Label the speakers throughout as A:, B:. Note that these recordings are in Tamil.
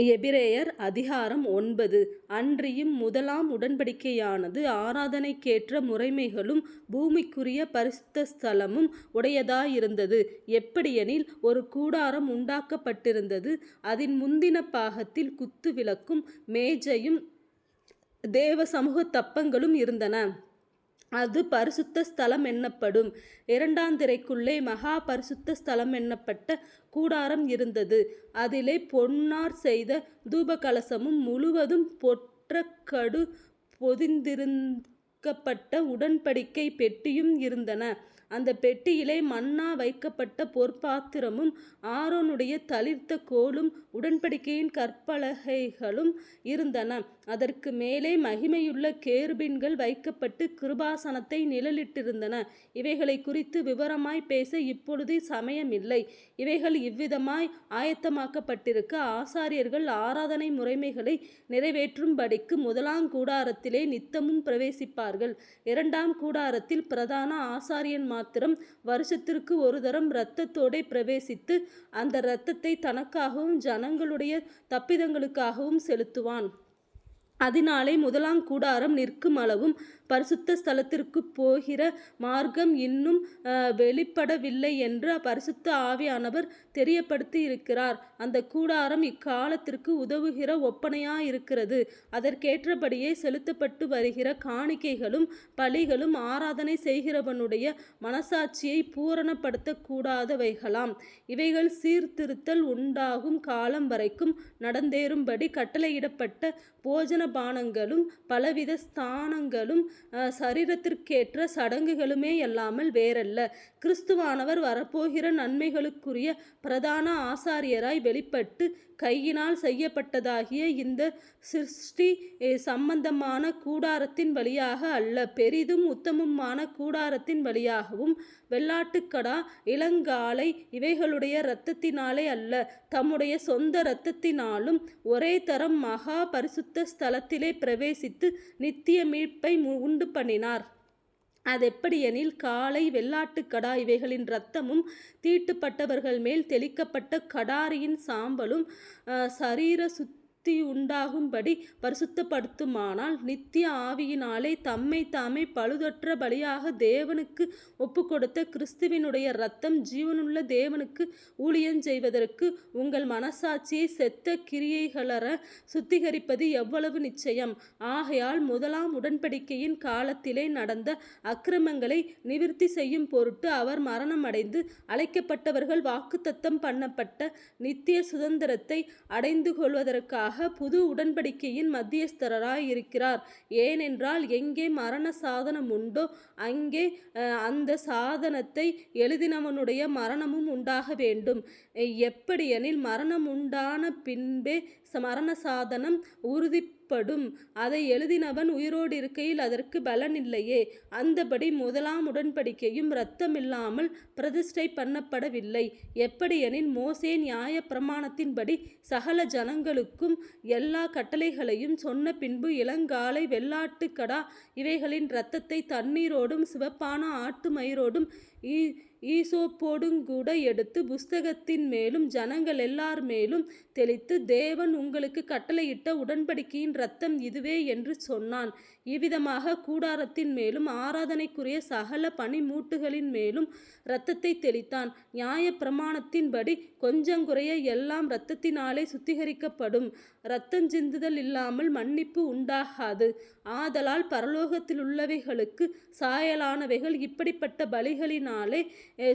A: எபிரேயர் அதிகாரம் ஒன்பது அன்றியும் முதலாம் உடன்படிக்கையானது ஆராதனைக்கேற்ற முறைமைகளும் பூமிக்குரிய பரிசுத்த ஸ்தலமும் உடையதாயிருந்தது. எப்படியெனில் ஒரு கூடாரம் உண்டாக்கப்பட்டிருந்தது. அதன் முந்தின பாகத்தில் குத்து விளக்கும் மேஜையும் தேவ சமூக தப்பங்களும் இருந்தன. அது பரிசுத்த ஸ்தலம் என்னப்படும் திரைக்குள்ளே மகா பரிசுத்த ஸ்தலம் என்னப்பட்ட கூடாரம் இருந்தது. அதிலே பொன்னார் செய்த தூபகலசமும் முழுவதும் பொற்றக்கடு பொதிந்திருக்கப்பட்ட உடன்படிக்கை பெட்டியும் இருந்தன. அந்த பெட்டியிலே மன்னா வைக்கப்பட்ட பொற்பாத்திரமும் ஆரோனுடைய தளிர்த்த கோலும் உடன்படிக்கையின் கற்பலகைகளும் இருந்தன. அதற்கு மேலே மகிமையுள்ள கேருபின்கள் வைக்கப்பட்டு கிருபாசனத்தை நிழலிட்டிருந்தன. இவைகளை குறித்து விவரமாய் பேச இப்பொழுது சமயமில்லை. இவைகள் இவ்விதமாய் ஆயத்தமாக்கப்பட்டிருக்க ஆசாரியர்கள் ஆராதனை முறைமைகளை நிறைவேற்றும்படிக்கு முதலாம் கூடாரத்திலே நித்தமும் பிரவேசிப்பார்கள். இரண்டாம் கூடாரத்தில் பிரதான ஆசாரியன் மாத்திரம் வருஷத்திற்கு ஒரு தரம் இரத்தத்தோடே பிரவேசித்து அந்த இரத்தத்தை தனக்காகவும் ஜனங்களுடைய தப்பிதங்களுக்காகவும் செலுத்துவான். அதினாலே முதலாங் கூடாரம் நிற்கும் அளவும் பரிசுத்த ஸ்தலத்திற்குப் போகிற மார்க்கம் இன்னும் வெளிப்படவில்லை என்று பரிசுத்த ஆவியானவர் தெரியப்படுத்தி இருக்கிறார் அந்த கூடாரம் இக்காலத்திற்கு உதவுகிற ஒப்பனையாயிருக்கிறது. அதற்கேற்றபடியே செலுத்தப்பட்டு வருகிற காணிக்கைகளும் பலிகளும் ஆராதனை செய்கிறவனுடைய மனசாட்சியை பூரணப்படுத்தக்கூடாதவைகளாம் இவைகள் சீர்திருத்தல் உண்டாகும் காலம் வரைக்கும் நடந்தேறும்படி கட்டளையிடப்பட்ட போஜன பானங்களும் பலவித ஸ்தானங்களும் சரீரத்திற்கேற்ற சடங்குகளுமேயல்லாமல் வேறல்ல. கிறிஸ்துவானவர் வரப்போகிற நன்மைகளுக்குரிய பிரதான ஆசாரியராய் வெளிப்பட்டு கையினால் செய்யப்பட்டதாகிய இந்த சிருஷ்டி சம்பந்தமான கூடாரத்தின் வழியாக அல்ல பெரிதும் உத்தமமான கூடாரத்தின் வழியாகவும் வெள்ளாட்டுக்கடா இளங்காலை இவைகளுடைய இரத்தத்தினாலே அல்ல தம்முடைய சொந்த இரத்தத்தினாலும் ஒரே தரம் மகா பரிசுத்த ஸ்தலத்திலே பிரவேசித்து நித்திய மீட்பை உண்டுபண்ணினார். அதெப்படியெனில் காளை வெள்ளாட்டுக்கடா இவைகளின் இரத்தமும் தீட்டுப்பட்டவர்கள்மேல் தெளிக்கப்பட்ட கடாரியின் சாம்பலும் சரீர சுத்தியுண்டாகும்படி பரிசுத்தப்படுத்துமானால் நித்திய ஆவியினாலே தம்மை தாமே பழுதற்ற பலியாக தேவனுக்கு ஒப்புக்கொடுத்த கிறிஸ்துவினுடைய இரத்தம் ஜீவனுள்ள தேவனுக்கு ஊழியம் செய்வதற்கு உங்கள் மனசாட்சியை செத்த கிரியைகளற சுத்திகரிப்பது எவ்வளவு நிச்சயம். ஆகையால் முதலாம் உடன்படிக்கையின் காலத்திலே நடந்த அக்கிரமங்களை நிவிற்த்தி செய்யும் பொருட்டு அவர் மரணமடைந்து அழைக்கப்பட்டவர்கள் வாக்குத்தத்தம் பண்ணப்பட்ட நித்திய சுதந்திரத்தை அடைந்து கொள்வதற்காக அடைந்துகொள்வதற்காக புது உடன்படிக்கையின் மத்தியஸ்தராய் இருக்கிறார். ஏனென்றால் எங்கே மரண சாதனம் உண்டோ அங்கே அந்த சாதனத்தை எழுதினவனுடைய மரணமும் உண்டாக வேண்டும். எப்படியெனில் மரணமுண்டான பின்பே மரண சாதனம் உறுதி உட்படும் அதை எழுதினவன் உயிரோடு இருக்கையில் அதற்கு பலன் இல்லையே அந்தபடி முதலாம் உடன்படிக்கையும் இரத்தமில்லாமல் பிரதிஷ்டை பண்ணப்படவில்லை. எப்படியெனில் மோசே நியாய பிரமாணத்தின்படி சகல ஜனங்களுக்கும் எல்லா கட்டளைகளையும் சொன்ன பின்பு இளங்காலை வெள்ளாட்டுக்கடா இவைகளின் இரத்தத்தை தண்ணீரோடும் சிவப்பான ஆட்டு ஆட்டுமயிரோடும் ஈசோப்போடுங்கூட எடுத்து புஸ்தகத்தின் மேலும் ஜனங்கள் எல்லார் மேலும் தெளித்து தேவன் உங்களுக்கு கட்டளையிட்ட உடன்படிக்கையின் இரத்தம் இதுவே என்று சொன்னான். இவ்விதமாக கூடாரத்தின் மேலும் ஆராதனைக்குரிய சகல பணிமுட்டுகளின்மேலும் இரத்தத்தை தெளித்தான். நியாய பிரமாணத்தின்படி கொஞ்சங்குறைய எல்லாம் இரத்தத்தினாலே சுத்திகரிக்கப்படும். ரத்தம் சிந்துதல் இல்லாமல் மன்னிப்பு உண்டாகாது. ஆதலால் பரலோகத்திலுள்ளவைகளுக்குச் சாயலானவைகள் இப்படிப்பட்ட பலிகளினாலே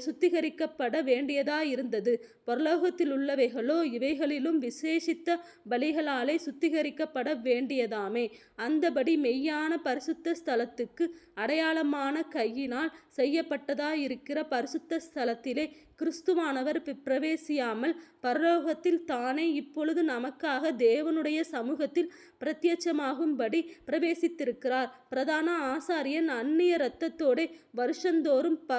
A: சுத்திகரிக்கப்பட வேண்டியதாயிருந்தது. பரலோகத்திலுள்ளவைகளோ இவைகளிலும் விசேஷித்த பலிகளாலே சுத்திகரிக்கப்பட வேண்டியதாமே. அந்தபடி மெய்யான பரிசுத்த ஸ்தலத்துக்கு அடையாளமான கையினால் செய்யப்பட்டதாயிருக்கிற பரிசுத்த ஸ்தலத்திலே கிறிஸ்துவானவர் பிரவேசியாமல் பரலோகத்தில் தானே இப்பொழுது நமக்காக தேவனுடைய சமூகத்தில் பிரத்யட்சமாகும்படி பிரவேசித்திருக்கிறார். பிரதான ஆசாரியன் அந்நிய இரத்தத்தோடே வருஷந்தோறும் ப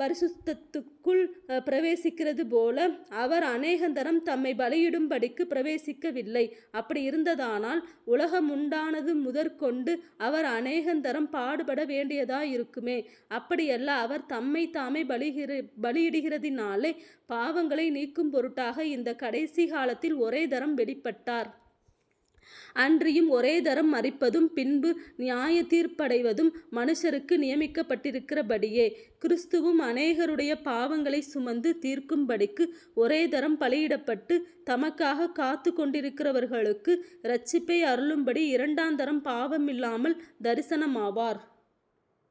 A: பரிசுத்தத்துக்குள் பிரவேசிக்கிறது போல அவர் அநேகந்தரம் தம்மை பலியிடும்படிக்கு பிரவேசிக்கவில்லை. அப்படி இருந்ததானால் உலகம் உண்டானது முதற்கொண்டு அவர் அநேகந்தரம் பாடுபட வேண்டியதாயிருக்குமே. அப்படியல்ல அவர் தம்மை தாமே பலிகிற பலியிடுகிறதினாலே பாவங்களை நீக்கும் பொருட்டாக இந்த கடைசி காலத்தில் ஒரே தரம் வெளிப்பட்டார். அன்றியும் ஒரே தரம் மறிப்பதும் பின்பு நியாய தீர்ப்படைவதும் மனுஷருக்கு நியமிக்கப்பட்டிருக்கிறபடியே. கிறிஸ்துவும் அநேகருடைய பாவங்களை சுமந்து தீர்க்கும்படிக்கு ஒரே தரம் பலியிடப்பட்டு தமக்காக காத்து கொண்டிருக்கிறவர்களுக்கு இரட்சிப்பை அருளும்படி இரண்டாந்தரம் பாவமில்லாமல் தரிசனமாவார்.